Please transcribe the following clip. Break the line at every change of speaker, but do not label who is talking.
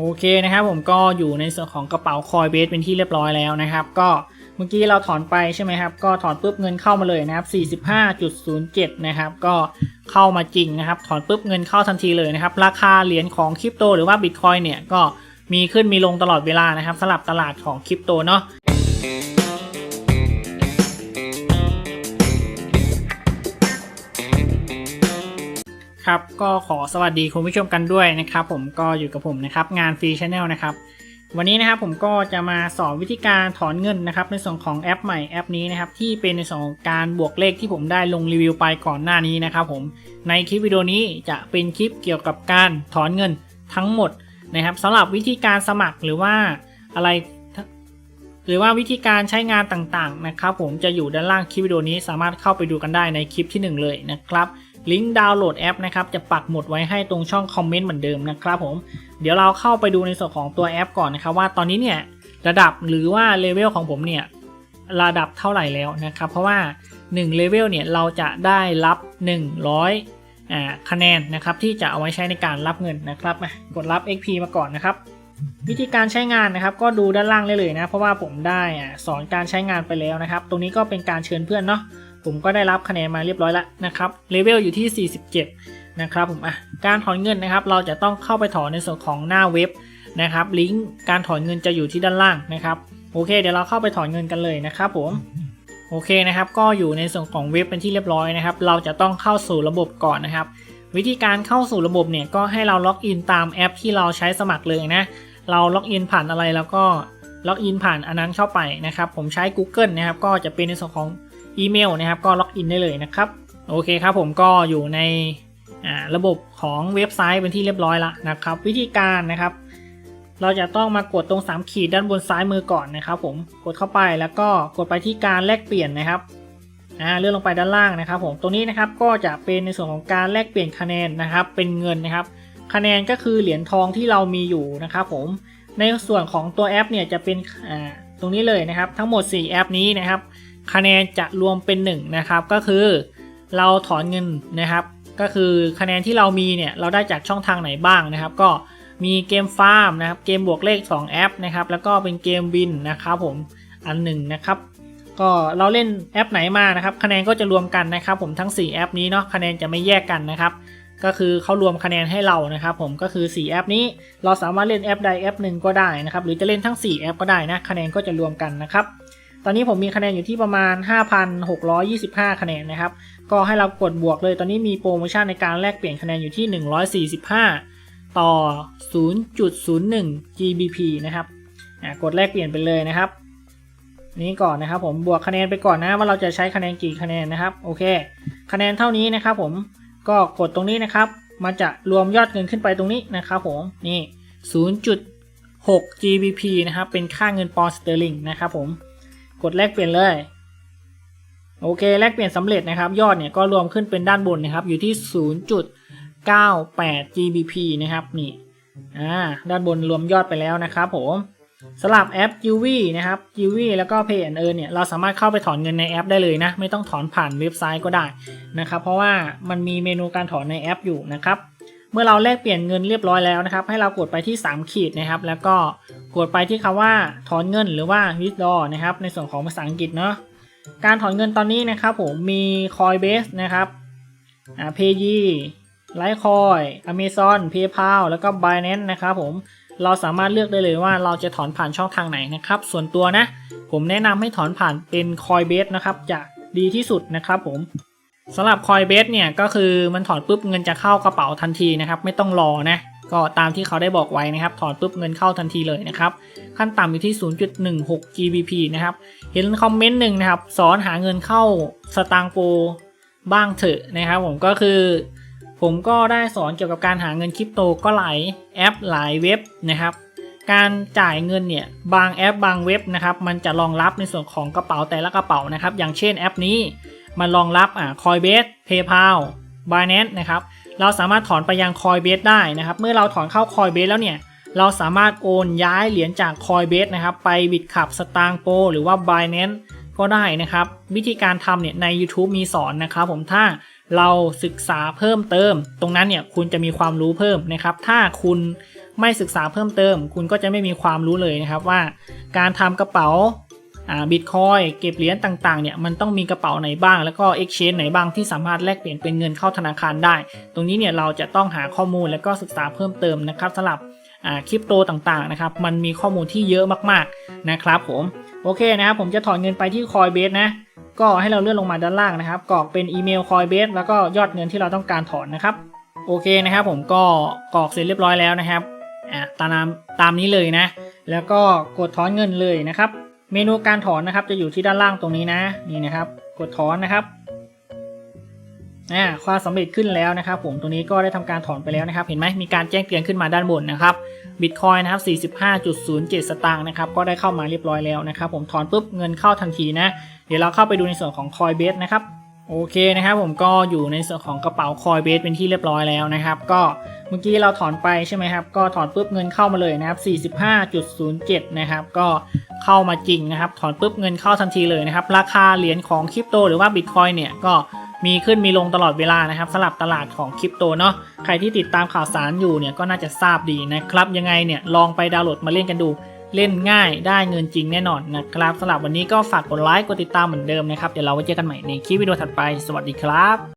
โอเคนะครับผมก็อยู่ในส่วนของกระเป๋าคอยเบสเป็นที่เรียบร้อยแล้วนะครับ ก็เมื่อกี้เราถอนไปใช่ไหมครับ ก็ถอนปุ๊บเงินเข้ามาเลยนะครับ 45.07 นะครับก็เข้ามาจริงนะครับ ถอนปุ๊บเงินเข้าทันทีเลยนะครับ ราคาเหรียญของคริปโตหรือว่าบิตคอยเนี่ยก็มีขึ้นมีลงตลอดเวลานะครับสลับตลาดของคริปโตเนาะ ครับก็ขอสวัสดีคุณผู้ชมกันด้วยนะครับ ผมก็อยู่กับผมนะครับงานฟรีชาแนลนะครับวันนี้นะครับผมก็จะมาสอนวิธีการถอนเงินนะครับ ในส่วนของแอปใหม่แอปนี้นะครับที่เป็นในส่วนของการบวกเลขที่ผมได้ลงรีวิวไปก่อนหน้านี้นะครับ ผมในคลิปวิดีโอนี้จะเป็นคลิปเกี่ยวกับการถอนเงินทั้งหมดนะครับสำหรับวิธีการสมัครหรือว่าอะไรหรือว่าวิธีการใช้งานต่างๆนะครับ ผมจะอยู่ด้านล่างคลิปวิดีโอนี้สามารถเข้าไปดูกันได้ในคลิปที่หนึ่งเลยนะครับ ลิงก์ดาวน์โหลดแอปนะครับจะปักหมุดไว้ให้ตรงช่องคอมเมนต์เหมือนเดิมนะครับผมเดี๋ยวเราเข้าไปดูในส่วนของตัวแอปก่อนนะครับว่าตอนนี้เนี่ยระดับหรือว่าเลเวลของผมเนี่ยระดับเท่าไหร่แล้วนะครับเพราะว่า1เลเวลเนี่ยเราจะได้รับ 100อ่าคะแนนนะครับที่จะเอาไว้ใช้ในการรับเงินนะครับกดรับ XP มาก่อนนะครับ วิธีการใช้งานนะครับก็ดูด้านล่างได้เลยนะ เพราะว่าผมได้อสอนการใช้งานไปแล้วนะครับ ตรงนี้ก็เป็นการเชิญเพื่อนเนาะ ผมก็ได้รับคะแนนมาเรียบร้อยแล้วนะครับเลเวลอยู่ที่ 47 นะครับผมอะการถอนเงินนะครับ เราจะต้องเข้าไปถอนในส่วนของหน้าเว็บนะครับลิงก์การถอนเงินจะอยู่ที่ด้านล่างนะครับโอเค เดี๋ยวเราเข้าไปถอนเงินกันเลยนะครับผมโอเคนะครับ ก็อยู่ในส่วนของเว็บเป็นที่เรียบร้อยนะครับ เราจะต้องเข้าสู่ระบบก่อนนะครับ วิธีการเข้าสู่ระบบเนี่ยก็ให้เราล็อกอินตามแอปที่เราใช้สมัครเลยนะ เราล็อกอินผ่านอะไรแล้วก็ล็อกอินผ่านอันนั้นเข้าไปนะครับ ผมใช้ Google นะครับ ก็จะเป็นในส่วนของ อีเมลนะครับก็ล็อกอินได้เลยนะครับโอเคครับผมก็อยู่ในระบบของเว็บไซต์เป็นที่เรียบร้อยแล้วนะครับ วิธีการนะครับ เราจะต้องมากดตรง 3 ขีดด้านบนซ้ายมือก่อนนะครับ ผมกดเข้าไปแล้วก็กดไปที่การแลกเปลี่ยนนะครับอ่าเลื่อนลงไปด้านล่างนะครับ ผมตรงนี้นะครับก็จะเป็นในส่วนของการแลกเปลี่ยนคะแนนนะครับ เป็นเงินนะครับ คะแนนก็คือเหรียญทองที่เรามีอยู่นะครับ ผมในส่วนของตัวแอปเนี่ยจะเป็นอ่าตรงนี้เลยนะครับ ทั้งหมด 4 แอปนี้นะครับ คะแนนจะรวมเป็น1นะครับก็คือเราถอนเงินนะครับ ก็คือคะแนนที่เรามีเนี่ยเราได้จากช่องทางไหนบ้างนะครับ ก็มีเกมฟาร์มนะครับเกมบวกเลข 2 แอปนะครับแล้วก็เป็นเกมวินนะครับผมอันหนึ่งนะครับก็เราเล่นแอปไหนมานะครับ คะแนนก็จะรวมกันนะครับ ผมทั้ง 4 แอปนี้เนาะคะแนนจะไม่แยกกันนะครับ ก็คือเขารวมคะแนนให้เรานะครับ ผมก็คือ 4 แอปนี้เราสามารถเล่นแอปใดแอปหนึ่งก็ได้นะครับ หรือจะเล่นทั้ง 4 แอปก็ได้นะ คะแนนก็จะรวมกันนะครับ อนนี้ผมมีคะแนนอยู่ที่ประมาณ 5,625 คะแนนนะครับ ก็ให้เรากดบวกเลย ตอนนี้มีโปรโมชั่นในการแลกเปลี่ยนคะแนนอยู่ที่ 145 ต่อ 0.01 GBP นะครับอ่ากดแลกเปลี่ยนไปเลยนะครับนี้ก่อนนะครับผมบวกคะแนนไปก่อนนะว่าเราจะใช้คะแนนกี่คะแนนนะครับโอเค คะแนนเท่านี้นะครับผมก็กดตรงนี้นะครับ มันจะรวมยอดเงินขึ้นไปตรงนี้นะครับผมนี่ 0.6 GBP นะครับเป็นค่าเงินปอนด์สเตอร์ลิงนะครับผม กดแลกเปลี่ยนเลย โอเคแลกเปลี่ยนสำเร็จนะครับ ยอดเนี่ยก็รวมขึ้นเป็นด้านบนนะครับ อยู่ที่ 0.98 GBP นะครับนี่อ่าด้านบนรวมยอดไปแล้วนะครับผมสำหรับแอป u v นะครับ u v แล้วก็ Pay and Earn เนี่ยเราสามารถเข้าไปถอนเงินในแอปได้เลยนะ ไม่ต้องถอนผ่านเว็บไซต์ก็ได้นะครับเพราะว่ามันมีเมนูการถอนในแอปอยู่นะครับ เมื่อเราแลกเปลี่ยนเงินเรียบร้อยแล้วนะครับ ให้เรากดไปที่ 3 ขีดนะครับ แล้วก็ กดไปที่คำว่าถอนเงินหรือว่า withdraw นะครับ ในส่วนของภาษาอังกฤษเนาะการถอนเงินตอนนี้นะครับผมมี Coinbase นะครับอ่า Paye Litecoin Amazon PayPal แล้วก็ Binance นะครับผม เราสามารถเลือกได้เลยว่าเราจะถอนผ่านช่องทางไหนนะครับ ส่วนตัวนะ ผมแนะนำให้ถอนผ่านเป็น Coinbase นะครับ จะดีที่สุดนะครับผมสำหรับ Coinbase เนี่ยก็คือมันถอนปุ๊บเงินจะเข้ากระเป๋าทันทีนะครับ ไม่ต้องรอนะ ก็ตามที่เขาได้บอกไว้นะครับ ถอนปุ๊บเงินเข้าทันทีเลยนะครับ ขั้นต่ำอยู่ที่ 0.16 GBP นะครับ เห็นคอมเมนต์หนึ่งนะครับ สอนหาเงินเข้าสตางคโปรบ้างเถอะนะครับผมก็คือ ผมก็ได้สอนเกี่ยวกับการหาเงินคริปโตก็หลายแอปหลายเว็บนะครับ การจ่ายเงินเนี่ยบางแอปบางเว็บนะครับ มันจะรองรับในส่วนของกระเป๋าแต่ละกระเป๋านะครับ อย่างเช่นแอปนี้มันรองรับอ่า Coinbase PayPal Binance นะครับ เราสามารถถอนไปยัง Coinbase ได้นะครับ เมื่อเราถอนเข้า Coinbase แล้วเนี่ย เราสามารถโอนย้ายเหรียญจาก Coinbase นะครับ ไปบิตขับสตางโปหรือว่า Binance ก็ได้นะครับ วิธีการทำเนี่ยใน YouTube มีสอนนะครับ ผมถ้าเราศึกษาเพิ่มเติม ตรงนั้นเนี่ยคุณจะมีความรู้เพิ่มนะครับ ถ้าคุณไม่ศึกษาเพิ่มเติม คุณก็จะไม่มีความรู้เลยนะครับว่า การทำกระเป๋า บิตคอยเก็บเหรียญต่างๆเนี่ยมันต้องมีกระเป๋าไหนบ้าง แล้วก็ exchange ไหนบ้างที่สามารถแลกเปลี่ยนเป็นเงินเข้าธนาคารได้ ตรงนี้เนี่ยเราจะต้องหาข้อมูลแล้วก็ศึกษาเพิ่มเติมนะครับสำหรับคริปโตต่างๆนะครับมันมีข้อมูลที่เยอะมากๆนะครับผมโอเคนะครับผมจะถอนเงินไปที่ Coinbase นะก็ให้เราเลื่อนลงมาด้านล่างนะครับกรอกเป็นอีเมล Coinbase แล้วก็ยอดเงินที่เราต้องการถอนนะครับโอเคนะครับผมก็กรอกเสร็จเรียบร้อยแล้วนะครับอ่าตามตามนี้เลยนะ แล้วก็กดถอนเงินเลยนะครับ เมนูการถอนนะครับ จะอยู่ที่ด้านล่างตรงนี้นะ นี่นะครับ กดถอนนะครับอ่าความสำเร็จขึ้นแล้วนะครับ ผมตรงนี้ก็ได้ทำการถอนไปแล้วนะครับ เห็นไหมมีการแจ้งเตือนขึ้นมาด้านบนนะครับบิตคอยนะครับ 45.07 สตางค์นะครับ ก็ได้เข้ามาเรียบร้อยแล้วนะครับ ผมถอนปุ๊บเงินเข้าทันทีนะ เดี๋ยวเราเข้าไปดูในส่วนของ Coinbase นะครับโอเคนะครับผมก็อยู่ในส่วนของกระเป๋า Coinbase เป็นที่เรียบร้อยแล้วนะครับ ก็เมื่อกี้เราถอนไปใช่ไหมครับ ก็ถอนปุ๊บเงินเข้ามาเลยนะครับ 45.07 นะครับ ก็ เข้ามาจริงนะครับ ถอนปุ๊บเงินเข้าทันทีเลยนะครับ ราคาเหรียญของคริปโตหรือว่า Bitcoin เนี่ยก็มีขึ้นมีลงตลอดเวลานะครับสำหรับตลาดของคริปโตเนาะใครที่ติดตามข่าวสารอยู่เนี่ยก็น่าจะทราบดีนะครับ ยังไงเนี่ยลองไปดาวน์โหลดมาเล่นกันดูเล่นง่ายได้เงินจริงแน่นอนนะครับสำหรับวันนี้ก็ฝากกดไลค์กดติดตามเหมือนเดิมนะครับ เดี๋ยวเราไว้เจอกันใหม่ในคลิปวิดีโอถัดไป สวัสดีครับ